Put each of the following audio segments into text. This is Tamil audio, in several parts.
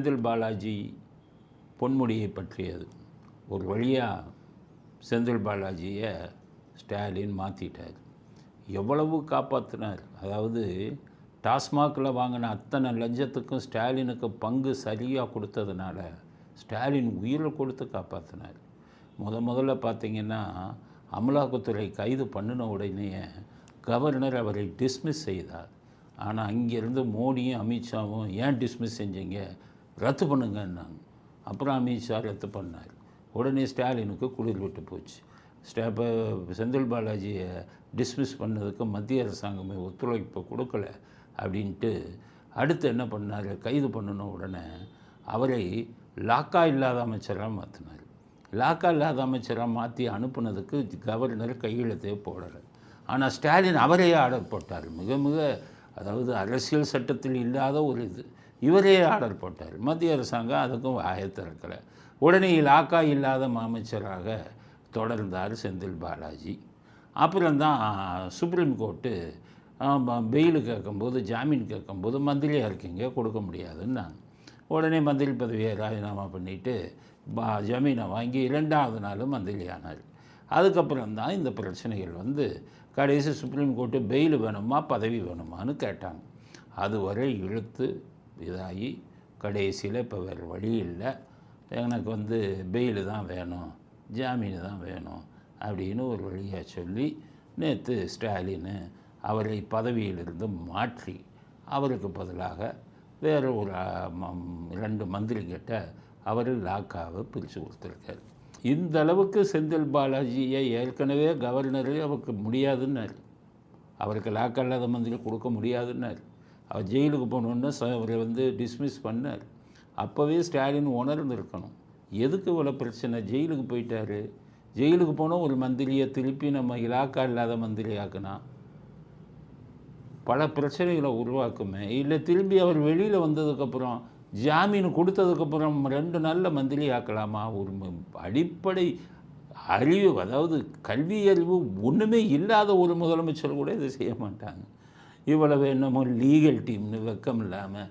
செந்தில் பாலாஜி பொன்முடியை பற்றியது. ஒரு வழியாக செந்தில் பாலாஜியை ஸ்டாலின் மாற்றிட்டார் எவ்வளவு காப்பாற்றினார் அதாவது டாஸ்மாகில் வாங்கின அத்தனை லஞ்சத்துக்கும் ஸ்டாலினுக்கு பங்கு சரியாக கொடுத்ததுனால ஸ்டாலின் உயிரை கொடுத்து காப்பாற்றினார் முத முதல்ல பார்த்தீங்கன்னா அமலாக்கத்துறை கைது பண்ணின உடனே கவர்னர் அவரை டிஸ்மிஸ் செய்தார். ஆனால் அங்கேருந்து மோடியும் அமித்ஷாவும் ஏன் டிஸ்மிஸ் செஞ்சீங்க? ரத்து பண்ணுங்கன்னாங்க. அப்புறம் அமித்ஷா ரத்து பண்ணார். உடனே ஸ்டாலினுக்கு குளிர் விட்டு போச்சு. ஸ்டே செந்தில் பாலாஜியை டிஸ்மிஸ் பண்ணதுக்கு மத்திய அரசாங்கமே ஒத்துழைப்பு கொடுக்கல அப்படின்ட்டு அடுத்து என்ன பண்ணார்? கைது பண்ணின உடனே அவரை லாக்கா இல்லாத அமைச்சராக மாற்றினார் லாக்கா இல்லாத அமைச்சராக மாற்றி அனுப்புனதுக்கு கவர்னர் கையெழுத்தே போடலை. ஆனால் ஸ்டாலின் அவரே ஆர்டர் போட்டார். மிக மிக அதாவது அரசியல் சட்டத்தில் இல்லாத ஒரு இது. இவரே ஆர்டர் போட்டார். மத்திய அரசாங்கம் அதுக்கும் வாயை திறக்கலை. உடனே லாக்கா இல்லாத அமைச்சராக தொடர்ந்தார் செந்தில் பாலாஜி. அப்புறம்தான் சுப்ரீம் கோர்ட்டு பெயில் கேட்கும்போது ஜாமீன் கேட்கும்போது மந்திரியாக இருக்கீங்க கொடுக்க முடியாதுன்னாங்க. உடனே மந்திரி பதவியை ராஜினாமா பண்ணிவிட்டு பா ஜமீனை வாங்கி இரண்டாவது நாள் மந்திரி ஆனார் அதுக்கப்புறம் தான் இந்த பிரச்சனைகள் வந்து கடைசி சுப்ரீம் கோர்ட்டு பெயில் வேணுமா பதவி வேணுமான்னு கேட்டாங்க. அதுவரை இழுத்து இதாகி கடைசியில் இப்போ வேறு வழி இல்லை. எனக்கு வந்து பெயில் தான் வேணும் ஜாமீன் தான் வேணும் அப்படின்னு ஒரு வழியாக சொல்லி நேற்று ஸ்டாலின் அவரை பதவியிலிருந்து மாற்றி அவருக்கு பதிலாக வேறு ஒரு ரெண்டு மந்திரி கிட்ட அவர் லாக்காவை பிரித்து கொடுத்துருக்காரு. இந்த அளவுக்கு செந்தில் பாலாஜியை ஏற்கனவே கவர்னரு அவருக்கு முடியாதுன்னாரு. அவருக்கு லாக்கா இல்லாத மந்திரி கொடுக்க முடியாதுன்னாரு. அவர் ஜெயிலுக்கு போனோன்னு ச அவரை வந்து டிஸ்மிஸ் பண்ணார். அப்போவே ஸ்டாலின் உணர்ந்திருக்கணும். எதுக்கு இவ்வளோ பிரச்சனை? ஜெயிலுக்கு போயிட்டாரு. ஜெயிலுக்கு போனால் ஒரு மந்திரியை திருப்பி நம்ம இலாக்கா இல்லாத மந்திரி பல பிரச்சனைகளை உருவாக்குமே. இல்லை திரும்பி அவர் வெளியில் வந்ததுக்கப்புறம் ஜாமீன் கொடுத்ததுக்கப்புறம் ரெண்டு நல்ல மந்திரி ஆக்கலாமா? ஒரு அடிப்படை அறிவு அதாவது கல்வி அறிவு ஒன்றுமே இல்லாத ஒரு முதலமைச்சர் கூட இதை செய்ய மாட்டாங்க. இவ்வளவு என்னமோ லீகல் டீம்னு வெக்கம் இல்லாமல்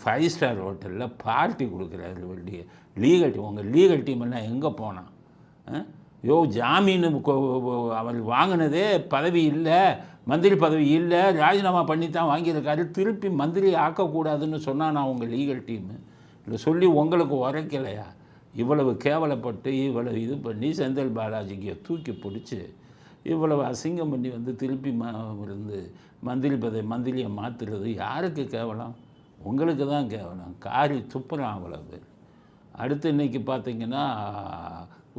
ஃபைவ் ஸ்டார் ஹோட்டலில் பார்ட்டி கொடுக்குறாரு வெளியே லீகல் டீம் உங்கள் லீகல் டீம் எல்லாம் எங்கே போனான் ஆ? யோ ஜாமீன் அவர் வாங்கினதே பதவி இல்லை மந்திரி பதவி இல்லை ராஜினாமா பண்ணி தான் வாங்கியிருக்காரு திருப்பி மந்திரி ஆக்கக்கூடாதுன்னு சொன்னான் நான் உங்கள் லீகல் டீமு இல்லை சொல்லி உங்களுக்கு உரைக்கலையா? இவ்வளவு கேவலப்பட்டு இவ்வளவு இது பண்ணி செந்தில் பாலாஜிக்கு தூக்கி பிடிச்சி இவ்வளவு அசிங்கம் பண்ணி வந்து திருப்பி ம இருந்து மந்திரி பதவி மந்திரியை மாற்றுறது யாருக்கு கேவலம்? உங்களுக்கு தான் கேவலம். காரி துப்புறான் அவ்வளோ பேர் அடுத்து இன்றைக்கி பார்த்தீங்கன்னா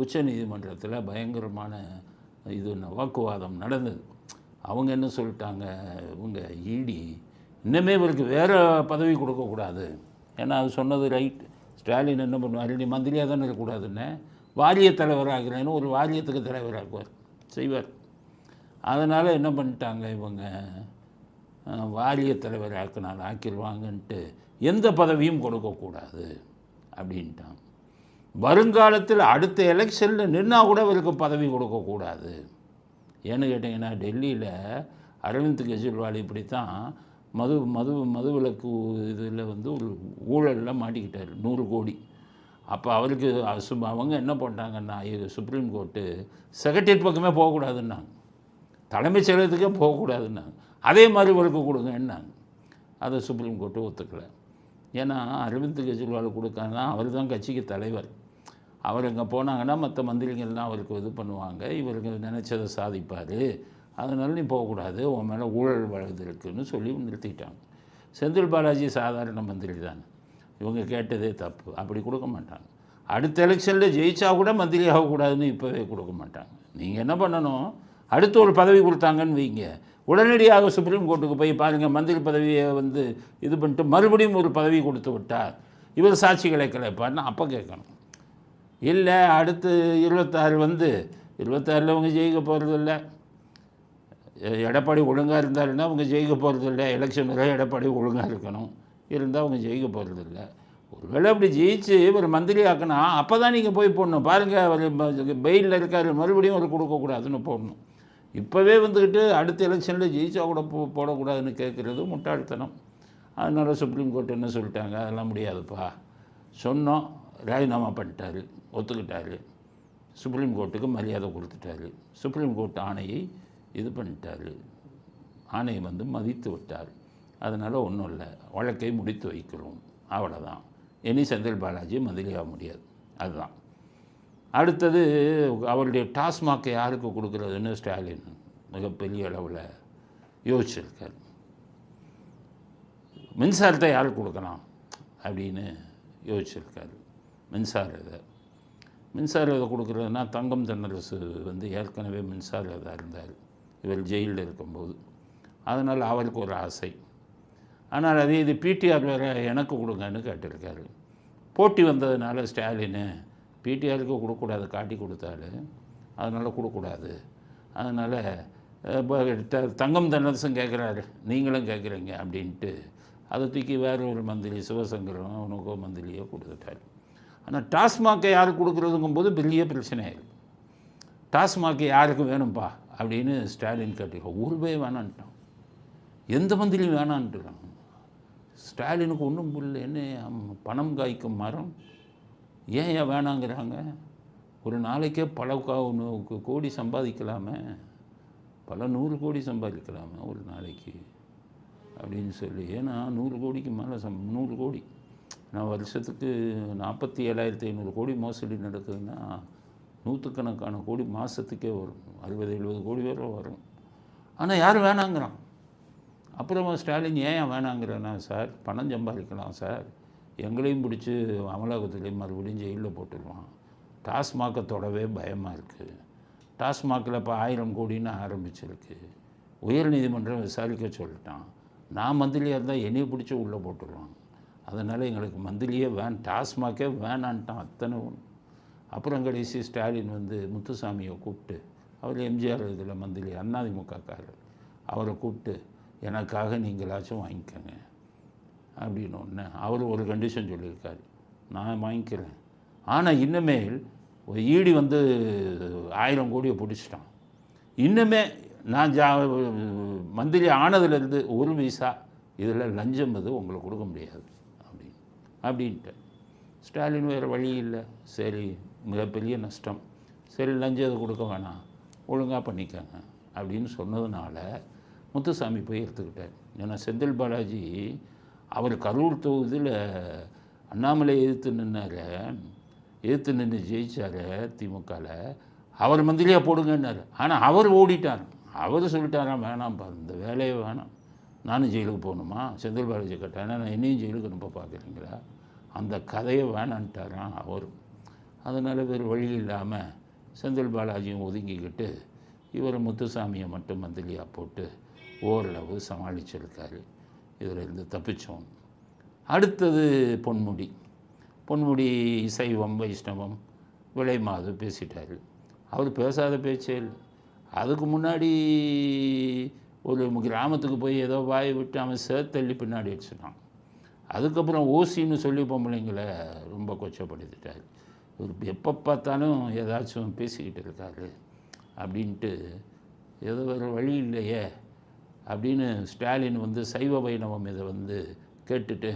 உச்ச நீதிமன்றத்தில் பயங்கரமான இது வாக்குவாதம் நடந்தது. அவங்க என்ன சொல்லிட்டாங்க? இவங்க ஈடி இன்னுமே இவருக்கு வேறு பதவி கொடுக்கக்கூடாது ஏன்னா அது சொன்னது ரைட். ஸ்டாலின் என்ன பண்ணுவார்? நீ மந்திரியாக தானே இருக்கக்கூடாதுன்னு. வாரிய தலைவராகிறேன்னு ஒரு வாரியத்துக்கு தலைவராக்குவார். செய்வார். அதனால் என்ன பண்ணிட்டாங்க இவங்க? வாரிய தலைவர் ஆக்கினால் ஆக்கிடுவாங்கன்ட்டு எந்த பதவியும் கொடுக்கக்கூடாது அப்படின்ட்டான். வருங்காலத்தில் அடுத்த எலெக்ஷனில் நின்னா கூட அவருக்கு பதவி கொடுக்கக்கூடாது. ஏன்னு கேட்டிங்கன்னா டெல்லியில் அரவிந்த் கெஜ்ரிவால் இப்படி தான் மது மது மதுவிலக்கு இதில் வந்து ஒரு ஊழலில் மாட்டிக்கிட்டார் நூறு கோடி. அப்போ அவருக்கு அசு- அவங்க என்ன பண்ணிட்டாங்கன்னா சுப்ரீம் கோர்ட்டு செக்ரட்டரியேட் பக்கமே போகக்கூடாதுன்னாங்க. தலைமைச் செயலகத்துக்கே போகக்கூடாதுன்னாங்க அதே மாதிரி இவருக்கு கொடுங்கன்னாங்க அதை சுப்ரீம் கோர்ட்டு ஒத்துக்கலை. ஏன்னா அரவிந்த் கெஜ்ரிவால் கொடுக்காங்கன்னா அவர் தான் கட்சிக்கு தலைவர். அவர் இங்கே போனாங்கன்னா மற்ற மந்திரிகள்லாம் அவருக்கு இது பண்ணுவாங்க. இவருக்கு நினச்சதை சாதிப்பார். அதனால நீ போகக்கூடாது. உன் மேலே ஊழல் வழக்கு இருக்குன்னு சொல்லி நிறுத்திட்டாங்க. செந்தில் பாலாஜி சாதாரண மந்திரி தானே. இவங்க கேட்டதே தப்பு. அப்படி கொடுக்க மாட்டாங்க. அடுத்த எலெக்ஷனில் ஜெயிச்சா கூட மந்திரி ஆகக்கூடாதுன்னு இப்போவே கொடுக்க மாட்டாங்க. நீங்கள் என்ன பண்ணணும்? அடுத்து ஒரு பதவி கொடுத்தாங்கன்னு வைங்க. உடனடியாக சுப்ரீம் கோர்ட்டுக்கு போய் பாருங்கள் மந்திரி பதவியை வந்து இது பண்ணிட்டு மறுபடியும் ஒரு பதவி கொடுத்து விட்டார். இவர் சாட்சிகளை கலைப்பார்னு அப்போ கேட்கணும். இல்லை அடுத்து இருபத்தாறு வந்து இருபத்தாறில் அவங்க ஜெயிக்க போகிறதில்ல எடப்பாடி ஒழுங்காக இருந்தாருன்னா அவங்க ஜெயிக்க போகிறதில்ல எலெக்ஷன் வரை எடப்பாடி ஒழுங்காக இருக்கணும். இருந்தால் அவங்க ஜெயிக்க போகிறதில்ல ஒருவேளை அப்படி ஜெயிச்சு ஒரு மந்திரி ஆக்கினா அப்போ தான் நீங்கள் போய் போடணும். பாருங்கள் அவர் பெயிலில் இருக்கார் மறுபடியும் அவர் கொடுக்கக்கூடாதுன்னு போடணும். இப்போவே வந்துக்கிட்டு அடுத்த எலெக்ஷனில் ஜெயிச்சா கூட போ போடக்கூடாதுன்னு கேட்குறது முட்டாள்தனம். அதனால் சுப்ரீம் கோர்ட் என்ன சொல்லிட்டாங்க? அதெல்லாம் முடியாதுப்பா. சொன்னோம் ராஜினாமா பண்ணிட்டாரு ஒத்துக்கிட்டாரு. சுப்ரீம் கோர்ட்டுக்கு மரியாதை கொடுத்துட்டாரு. சுப்ரீம் கோர்ட் ஆணையை இது பண்ணிட்டாரு. ஆணையை வந்து மதித்து விட்டார். அதனால் ஒன்றும் இல்லை. வழக்கை முடித்து வைக்கிறோம். அவ்வளோதான் இனி செந்தில் பாலாஜி மந்திரியாக முடியாது. அதுதான். அடுத்தது அவருடைய டாஸ்மாக்கை யாருக்கு கொடுக்குறதுன்னு ஸ்டாலின் மிகப்பெரிய அளவில் யோசிச்சிருக்கார். மின்சாரத்தை யாருக்கு கொடுக்கலாம் அப்படின்னு யோசிச்சிருக்கார். மின்சார இதை. மின்சார இதை கொடுக்குறதுனா தங்கம் தென்னரசு வந்து ஏற்கனவே மின்சார இதாக இருந்தார். இவர் ஜெயிலில் இருக்கும்போது. அதனால் அவருக்கு ஒரு ஆசை. ஆனால் அதே இது பிடிஆர் வேறு எனக்கு கொடுங்கன்னு கேட்டிருக்காரு. போட்டி வந்ததுனால ஸ்டாலின் பிடிஆருக்கு கொடுக்கக்கூடாது காட்டி கொடுத்தாரு அதனால் கொடுக்கக்கூடாது. அதனால் இப்போ தங்கம் தென்னரசும் கேட்குறாரு நீங்களும் கேட்குறீங்க அப்படின்ட்டு. அதை தூக்கி வேறு ஒரு மந்திரி சிவசங்கரம் அவனுக்கோ மந்திரியோ கொடுத்துட்டாரு. ஆனால் டாஸ்மாக்கை யாருக்கு கொடுக்குறதுங்கும்போது பெரிய பிரச்சனை ஆயிருக்கு டாஸ்மாக் யாருக்கு வேணும்ப்பா அப்படின்னு ஸ்டாலின் கேட்டிருக்கோம் ஊர்வே வேணான்ட்டான். எந்த மந்திரியும் வேணான்ட்டுறான் ஸ்டாலினுக்கு ஒன்றும் புரியல. என்ன பணம் காய்க்கும் மரம்? ஏன் ஏன் வேணாங்கிறாங்க? ஒரு நாளைக்கே பல கோடி சம்பாதிக்கலாமே. பல நூறு கோடி சம்பாதிக்கலாமே ஒரு நாளைக்கு. அப்படின்னு சொல்லி ஏன்னா நூறு கோடிக்கு மேலே சம் நூறு கோடி. நான் வருஷத்துக்கு நாற்பத்தி ஏழாயிரத்தி ஐநூறு கோடி மோசடி நடக்குதுன்னா நூற்றுக்கணக்கான கோடி மாதத்துக்கே வரும். அறுபது எழுபது கோடி வரை வரும். ஆனால் யார் வேணாங்கிறான்? அப்புறமா ஸ்டாலின் ஏன் ஏன் வேணாங்கிறேன்னா சார்? பணம் சம்பாதிக்கலாம் சார். எங்களையும் பிடிச்சி அமலாக்கத்துலேயும் மறுபடியும் ஜெயிலில் போட்டுருவான். டாஸ்மாகை தொடவே பயமாக இருக்குது டாஸ்மாகில் இப்போ ஆயிரம் கோடின்னு ஆரம்பிச்சிருக்கு. உயர்நீதிமன்றம் விசாரிக்க சொல்லிட்டான். நான் மந்திலியாக இருந்தால் என்னையை பிடிச்சி உள்ளே போட்டுருவான். அதனால் எங்களுக்கு மந்திலியே வேன் டாஸ்மாகே வேணான்ட்டான் அத்தனை ஒன்று அப்புறம் கடைசி ஸ்டாலின் வந்து முத்துசாமியை கூப்பிட்டு அவர் எம்ஜிஆர் இதில் மந்திலி அண்ணாதிமுக காரர் அவரை கூப்பிட்டு எனக்காக நீங்களாச்சும் வாங்கிக்கோங்க. அப்படின்னு ஒன்று அவர் ஒரு கண்டிஷன் சொல்லியிருக்காரு. நான் வாங்கிக்கிறேன். ஆனால் இன்னமேல் ஒரு ஈடி வந்து ஆயிரம் கோடியை பிடிச்சிட்டான். இன்னுமே நான் ஜா மந்திரி ஆனதுலேருந்து ஒரு பைசா இதில் லஞ்சம் இது உங்களுக்கு கொடுக்க முடியாது அப்படின்னு. அப்படின்ட்டு. ஸ்டாலின் வேறு வழி இல்லை. சரி மிகப்பெரிய நஷ்டம். சரி லஞ்சம் இது கொடுக்க வேணாம். ஒழுங்காக பண்ணிக்கங்க அப்படின்னு சொன்னதுனால முத்துசாமி போய் எடுத்துக்கிட்டார். ஏன்னா செந்தில் பாலாஜி அவர் கரூர் தொகுதியில் அண்ணாமலை எதிர்த்து நின்னார். எதிர்த்து நின்று ஜெயித்தார் திமுகவில் அவர் மந்திரியாக போடுங்கன்னார். ஆனால் அவர் ஓடிட்டார். அவர் சொல்லிட்டாராம் வேணாம்ப்பா இந்த வேலையே வேணாம். நானும் ஜெயிலுக்கு போகணுமா? செந்தில் பாலாஜி கேட்டேன் நான் என்னையும் ஜெயிலுக்கு அனுப்ப பார்க்குறீங்களா அந்த கதையை வேணான்ட்டாராம் அவர். அதனால் வேறு வழி இல்லாமல் செந்தில் பாலாஜியும் ஒதுங்கிக்கிட்டு இவர் முத்துசாமியை மட்டும் மந்திரியாக போட்டு ஓரளவு சமாளிச்சிருக்காரு. இதில் இருந்து தப்பிச்சோம். அடுத்தது பொன்முடி. பொன்முடி சைவம் வைஷ்ணவம் விலைமாது பேசிட்டார். அவர் பேசாத பேச்சே அதுக்கு முன்னாடி ஒரு கிராமத்துக்கு போய் ஏதோ வாயை விட்டு அவன் சேர்த்தள்ளி பின்னாடி வச்சுட்டான் அதுக்கப்புறம் ஓசின்னு சொல்லி பொம்பளைங்களை ரொம்ப கொச்சப்படுத்திட்டார். இவர் எப்போ பார்த்தாலும் ஏதாச்சும் பேசிக்கிட்டு இருக்காரு அப்படின்ட்டு ஏதோ வேறு வழி இல்லையே. அப்படின்னு ஸ்டாலின் வந்து சைவ வைணவம் இதை வந்து கேட்டுட்டு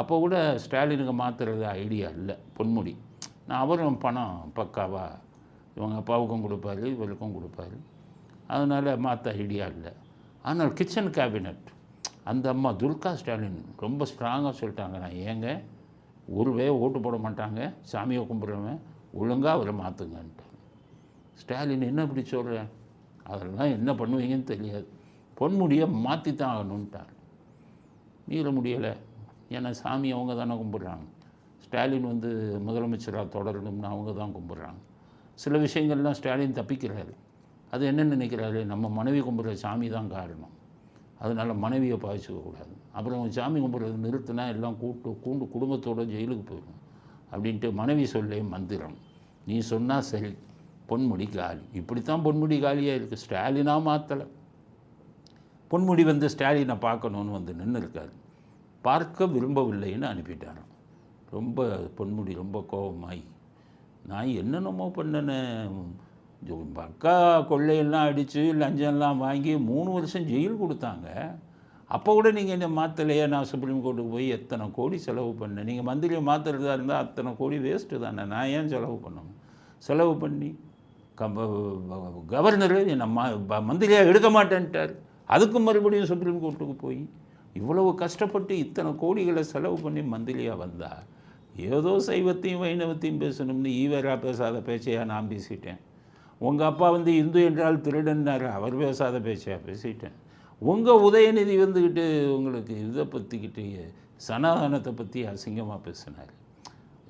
அப்போ கூட ஸ்டாலினுக்கு மாற்றுறது ஐடியா இல்லை பொன்முடி. நான் அவரும் பணம் பக்காவாக இவங்க அப்பாவுக்கும் கொடுப்பாரு இவருக்கும் கொடுப்பாரு. அதனால் மாற்ற ஐடியா இல்லை. ஆனால் கிச்சன் கேபினட் அந்த அம்மா துல்கா ஸ்டாலின் ரொம்ப ஸ்ட்ராங்காக சொல்லிட்டாங்க. நான் ஏங்க ஒருவே ஓட்டு போட மாட்டாங்க சாமியை கும்பிட்றவன் ஒழுங்காக அவரை மாற்றுங்கன்ட்டு ஸ்டாலின் என்ன இப்படி சொல்கிறேன் அதெல்லாம் என்ன பண்ணுவீங்கன்னு தெரியாது. பொன்முடியை மாற்றி தான் ஆகணும்ட்டார். மீற முடியலை. ஏன்னா சாமி அவங்க தானே கும்பிட்றாங்க. ஸ்டாலின் வந்து முதலமைச்சராக தொடரணும்னு அவங்க தான் கும்பிட்றாங்க. சில விஷயங்கள்லாம் ஸ்டாலின் தப்பிக்கிறாரு. அது என்ன நினைக்கிறாரு? நம்ம மனைவி கும்பிட்ற சாமி தான் காரணம். அதனால் மனைவியை பாதிச்சுக்கக்கூடாது அப்புறம் சாமி கும்பிட்றது நிறுத்தினா எல்லாம் கூட்டு கூண்டு குடும்பத்தோட ஜெயிலுக்கு போயிடும் அப்படின்ட்டு மனைவி சொல்லே மந்திரம். நீ சொன்னால் சரி பொன்முடி காலி. இப்படித்தான் பொன்முடி காலியாக இருக்குது ஸ்டாலினாக மாற்றலை பொன்முடி வந்து ஸ்டாலினை பார்க்கணுன்னு வந்து நின்று இருக்காரு பார்க்க விரும்பவில்லைன்னு அனுப்பிட்டார். ரொம்ப பொன்முடி ரொம்ப கோபமாயி நான் என்னென்னமோ பண்ணினேன் அக்கா கொள்ளையெல்லாம் அடித்து லஞ்சம்லாம் வாங்கி மூணு வருஷம் ஜெயில் கொடுத்தாங்க. அப்போ கூட நீங்கள் இந்த மாற்றலையா நான் சுப்ரீம் கோர்ட்டுக்கு போய் எத்தனை கோடி செலவு பண்ணேன்? நீங்கள் மந்திரியை மாற்றுறதா இருந்தால் அத்தனை கோடி வேஸ்ட்டு தானே? நான் ஏன் செலவு பண்ணணும்? செலவு பண்ணி கவர்னர் என்னை மா ப- மந்திரியாக எடுக்க மாட்டேன்ட்டார். அதுக்கு மறுபடியும் சுப்ரீம் கோர்ட்டுக்கு போய் இவ்வளவு கஷ்டப்பட்டு இத்தனை கோடிகளை செலவு பண்ணி மந்திரியாக வந்தால் ஏதோ சைவத்தையும் வைணவத்தையும் பேசணும்னு ஈவரா பேசாத பேச்சையாக நான் பேசிட்டேன். உங்கள் அப்பா வந்து இந்து என்றால் திருடன்னார் அவர் பேசாத பேச்சையாக பேசிட்டேன். உங்கள் உதயநிதி வந்துக்கிட்டு உங்களுக்கு இதை பற்றிக்கிட்டு சனாதனத்தை பற்றி அசிங்கமாக பேசினார்.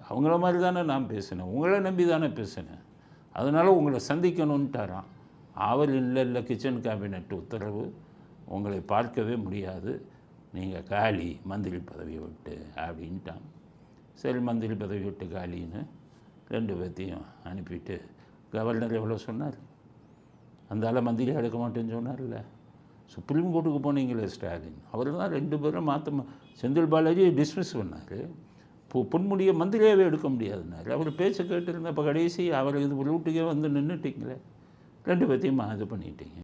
அவங்கள மாதிரி தானே நான் பேசினேன். உங்களை நம்பி தானே பேசினேன். அதனால் உங்களை சந்திக்கணுன்ட்டாராம் அவர் இல்லை இல்லை கிச்சன் கேபினட் உத்தரவு. உங்களை பார்க்கவே முடியாது. நீங்கள் காலி மந்திரி பதவியை விட்டு அப்படின்ட்டான். சரி மந்திரி பதவி விட்டு காலின்னு ரெண்டு பேர்த்தையும் அனுப்பிட்டு கவர்னர் எவ்வளோ சொன்னார்? அந்த ஆளை மந்திரி எடுக்க மாட்டேன்னு சொன்னார்ல. சுப்ரீம் கோர்ட்டுக்கு போனீங்களே ஸ்டாலின். அவர் தான் ரெண்டு பேரும் மாற்ற செந்தில் பாலாஜி டிஸ்மிஸ் பண்ணார். பொ பொன்முடியை மந்திரியாகவே எடுக்க முடியாதுனாரு அவர் பேச கேட்டிருந்தப்போ கடைசி அவர் இது ரூட்டுக்கே வந்து நின்றுட்டீங்களே ரெண்டு பேர்த்தையும் இது பண்ணிட்டீங்க.